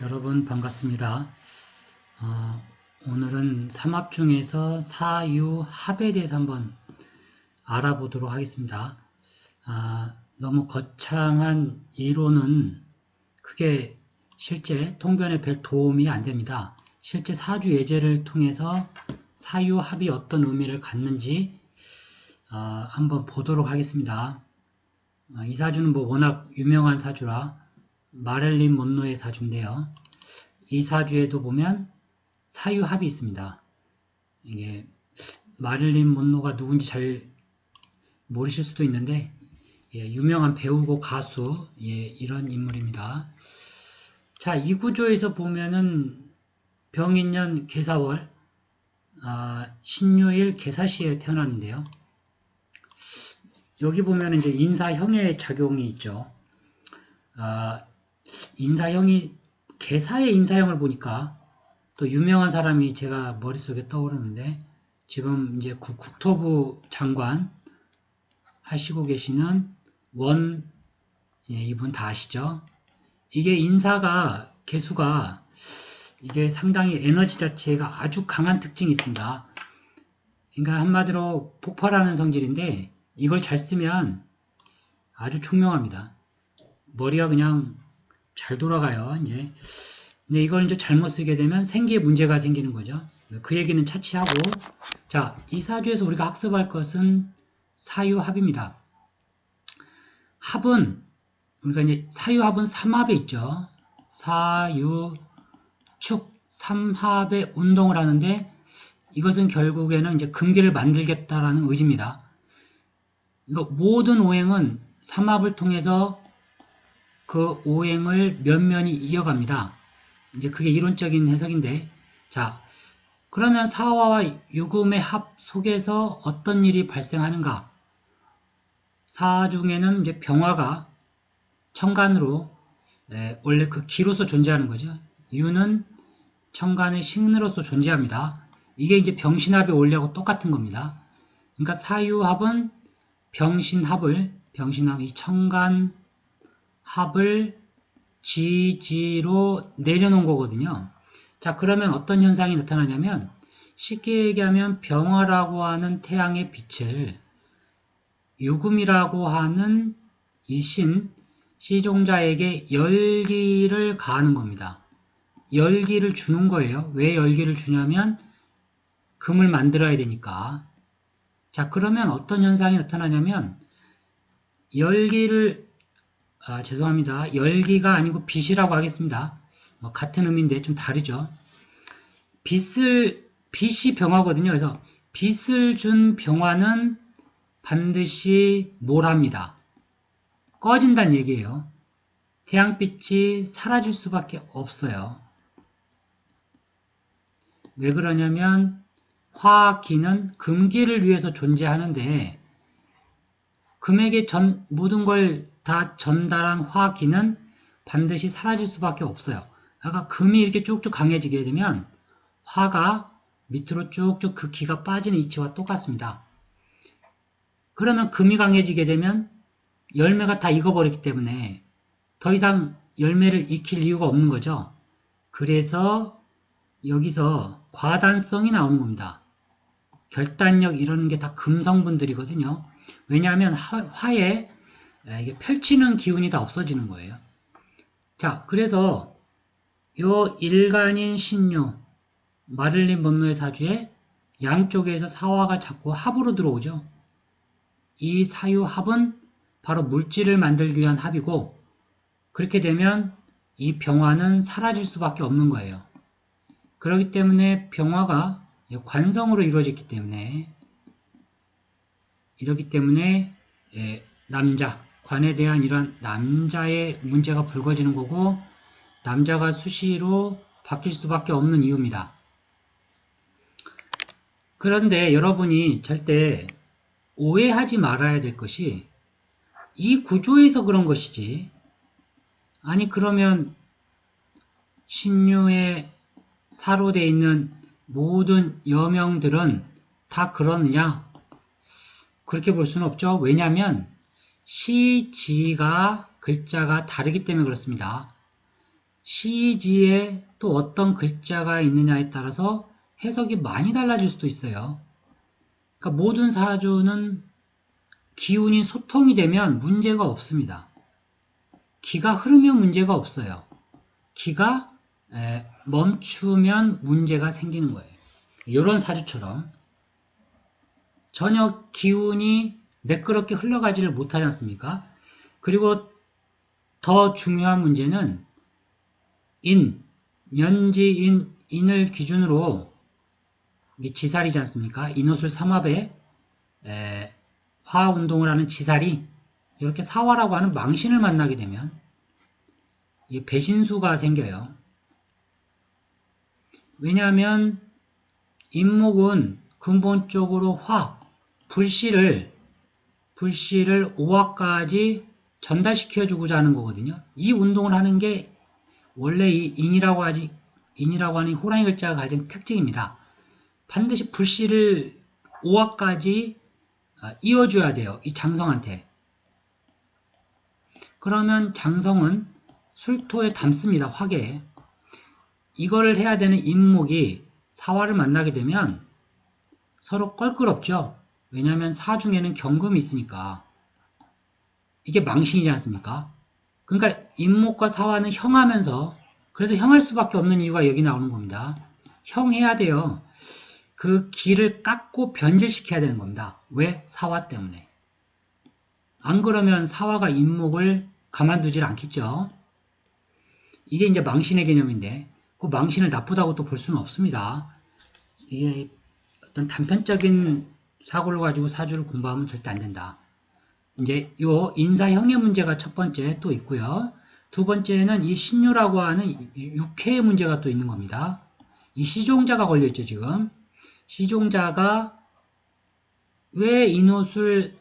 여러분 반갑습니다. 어, 오늘은 삼합 중에서 사유 합에 대해서 한번 알아보도록 하겠습니다. 아, 너무 거창한 이론은 크게 실제 통변에 별 도움이 안 됩니다. 실제 사주 예제를 통해서 사유 합이 어떤 의미를 갖는지 어, 한번 보도록 하겠습니다. 어, 이 사주는 뭐 워낙 유명한 사주라 마를린 monroe의 사주인데요. 이 사주에도 보면 사유합이 있습니다. 이게 마릴린 monroe가 누군지 잘 모르실 수도 있는데 예, 유명한 배우고 가수 예, 이런 인물입니다. 자, 이 구조에서 보면은 병인년 개사월 아, 신유일 개사시에 태어났는데요. 여기 보면 이제 인사형의 작용이 있죠. 아, 인사형이 개사의 인사형을 보니까 또 유명한 사람이 제가 머릿속에 떠오르는데 지금 이제 국, 토부 장관 하시고 계시는 원 예, 이분 다 아시죠? 이게 인사가 개수가 이게 상당히 에너지 자체가 아주 강한 특징이 있습니다. 그러니까 한마디로 폭발하는 성질인데 이걸 잘 쓰면 아주 총명합니다. 머리가 그냥 잘 돌아가요. 이제 근데 이걸 이제 잘못 쓰게 되면 생기에 문제가 생기는 거죠. 그 얘기는 차치하고 자, 이 사주에서 우리가 학습할 것은 사유합입니다. 합은 우리가 이제 사유합은 삼합에 있죠. 사유 축 삼합의 운동을 하는데 이것은 결국에는 이제 금기를 만들겠다라는 의지입니다. 이거 모든 오행은 삼합을 통해서 그 오행을 면면이 이어갑니다. 이제 그게 이론적인 해석인데, 자, 그러면 사화와 유금의 합 속에서 어떤 일이 발생하는가? 사 중에는 이제 병화가 청간으로 에, 원래 그 기로서 존재하는 거죠. 유는 청간의 식느로서 존재합니다. 이게 이제 병신합의 원리하고 똑같은 겁니다. 그러니까 사유합은 병신합을 병신합 이 청간 합을 지지로 내려놓은 거거든요. 자, 그러면 어떤 현상이 나타나냐면 쉽게 얘기하면 병화라고 하는 태양의 빛을 유금이라고 하는 이 신, 시종자에게 열기를 가하는 겁니다. 열기를 주는 거예요. 왜 열기를 주냐면 금을 만들어야 되니까. 자, 그러면 어떤 현상이 나타나냐면 열기를 아, 죄송합니다. 열기가 아니고 빛이라고 하겠습니다. 뭐 같은 의미인데 좀 다르죠. 빛을 빛이 병화거든요. 그래서 빛을 준 병화는 반드시 몰합니다. 꺼진다는 얘기예요. 태양빛이 사라질 수밖에 없어요. 왜 그러냐면 화기는 금기를 위해서 존재하는데 금에게 전 모든 걸 다 전달한 화기는 반드시 사라질 수밖에 없어요. 아까 금이 이렇게 쭉쭉 강해지게 되면 화가 밑으로 쭉쭉 그 기가 빠지는 이치와 똑같습니다. 그러면 금이 강해지게 되면 열매가 다 익어버렸기 때문에 더 이상 열매를 익힐 이유가 없는 거죠. 그래서 여기서 과단성이 나오는 겁니다. 결단력 이런 게 다 금성분들이거든요. 왜냐하면 화에 예, 이게 펼치는 기운이 다 없어지는 거예요. 자, 그래서 요 일간인 신유, 마를린 번노의 사주에 양쪽에서 사화가 자꾸 합으로 들어오죠. 이 사유 합은 바로 물질을 만들기 위한 합이고 그렇게 되면 이 병화는 사라질 수밖에 없는 거예요. 그렇기 때문에 병화가 관성으로 이루어졌기 때문에 이렇기 때문에 예, 남자 관에 대한 이런 남자의 문제가 불거지는 거고 남자가 수시로 바뀔 수밖에 없는 이유입니다. 그런데 여러분이 절대 오해하지 말아야 될 것이 이 구조에서 그런 것이지 아니 그러면 신유에 사로되어 있는 모든 여명들은 다 그러느냐? 그렇게 볼 수는 없죠. 왜냐하면 시, 지가 글자가 다르기 때문에 그렇습니다. 시지에 또 어떤 글자가 있느냐에 따라서 해석이 많이 달라질 수도 있어요. 그러니까 모든 사주는 기운이 소통이 되면 문제가 없습니다. 기가 흐르면 문제가 없어요. 기가 에, 멈추면 문제가 생기는 거예요. 이런 사주처럼 전혀 기운이 매끄럽게 흘러가지를 못하지 않습니까? 그리고 더 중요한 문제는 인, 연지인, 인을 기준으로 지살이지 않습니까? 인호술 삼합에 에, 화학 운동을 하는 지살이 이렇게 사화라고 하는 망신을 만나게 되면 이 배신수가 생겨요. 왜냐하면 인목은 근본적으로 화, 불씨를 불씨를 오화까지 전달시켜 주고자 하는 거거든요. 이 운동을 하는 게 원래 이 인이라고 하지 인이라고 하는 호랑이 글자가 가진 특징입니다. 반드시 불씨를 오화까지 아, 이어줘야 돼요. 이 장성한테. 그러면 장성은 술토에 담습니다. 화계에. 이거를 해야 되는 인목이 사화를 만나게 되면 서로 껄끄럽죠. 왜냐하면 사중에는 경금이 있으니까. 이게 망신이지 않습니까? 그러니까 인목과 사화는 형하면서 그래서 형할 수밖에 없는 이유가 여기 나오는 겁니다. 형해야 돼요. 그 기를 깎고 변질시켜야 되는 겁니다. 왜? 사화 때문에. 안 그러면 사화가 인목을 가만두질 않겠죠. 이게 이제 망신의 개념인데 그 망신을 나쁘다고 또 볼 수는 없습니다. 이게 어떤 단편적인 사고를 가지고 사주를 공부하면 절대 안 된다. 이제 요 인사형의 문제가 첫 번째 또 있고요. 두 번째는 이 신유라고 하는 육회의 문제가 또 있는 겁니다. 이 시종자가 걸려있죠, 지금. 시종자가 왜 인호술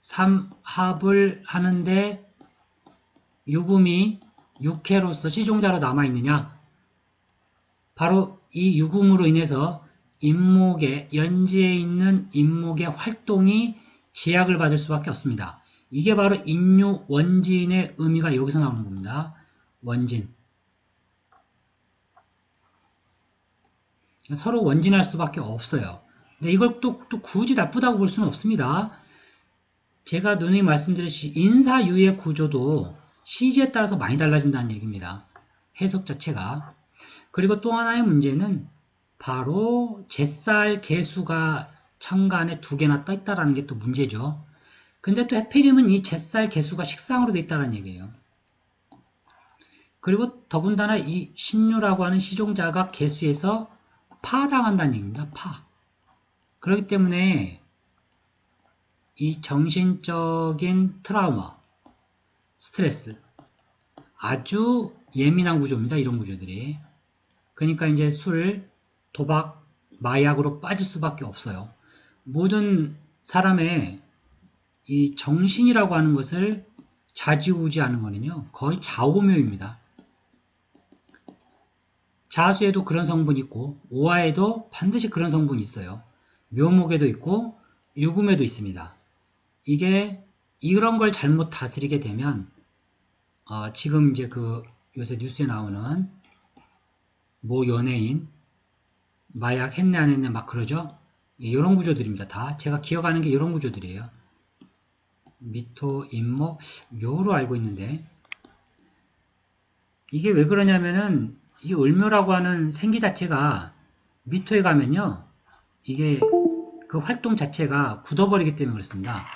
삼합을 하는데 유금이 육회로서 시종자로 남아있느냐? 바로 이 유금으로 인해서 인목의 연지에 있는 인목의 활동이 제약을 받을 수밖에 없습니다. 이게 바로 인유 원진의 의미가 여기서 나오는 겁니다. 원진. 서로 원진할 수밖에 없어요. 근데 이걸 또, 또 굳이 나쁘다고 볼 수는 없습니다. 제가 누누이 말씀드렸듯이 인사유의 구조도 시지에 따라서 많이 달라진다는 얘기입니다. 해석 자체가. 그리고 또 하나의 문제는 바로 잿살 개수가 천간에 두 개나 떠 있다라는 게 또 문제죠. 근데 또 해필이면 이 잿살 개수가 식상으로 돼 있다는 얘기예요. 그리고 더군다나 이 신유라고 하는 시종자가 개수에서 파당한다는 얘기입니다. 파. 그렇기 때문에 이 정신적인 트라우마, 스트레스 아주 예민한 구조입니다. 이런 구조들이. 그러니까 이제 술, 도박, 마약으로 빠질 수밖에 없어요. 모든 사람의 이 정신이라고 하는 것을 좌지우지하는 거는요. 거의 좌우묘입니다. 자수에도 그런 성분이 있고 오화에도 반드시 그런 성분이 있어요. 묘목에도 있고 유금에도 있습니다. 이게 이런 걸 잘못 다스리게 되면 어, 지금 이제 그 요새 뉴스에 나오는 모 연예인 마약 했네 안 했네 막 그러죠. 이런 예, 구조들입니다. 다 제가 기억하는 게 이런 구조들이에요. 미토, 임목, 묘로 알고 있는데 이게 왜 그러냐면은 이 을묘라고 하는 생기 자체가 미토에 가면요 이게 그 활동 자체가 굳어버리기 때문에 그렇습니다.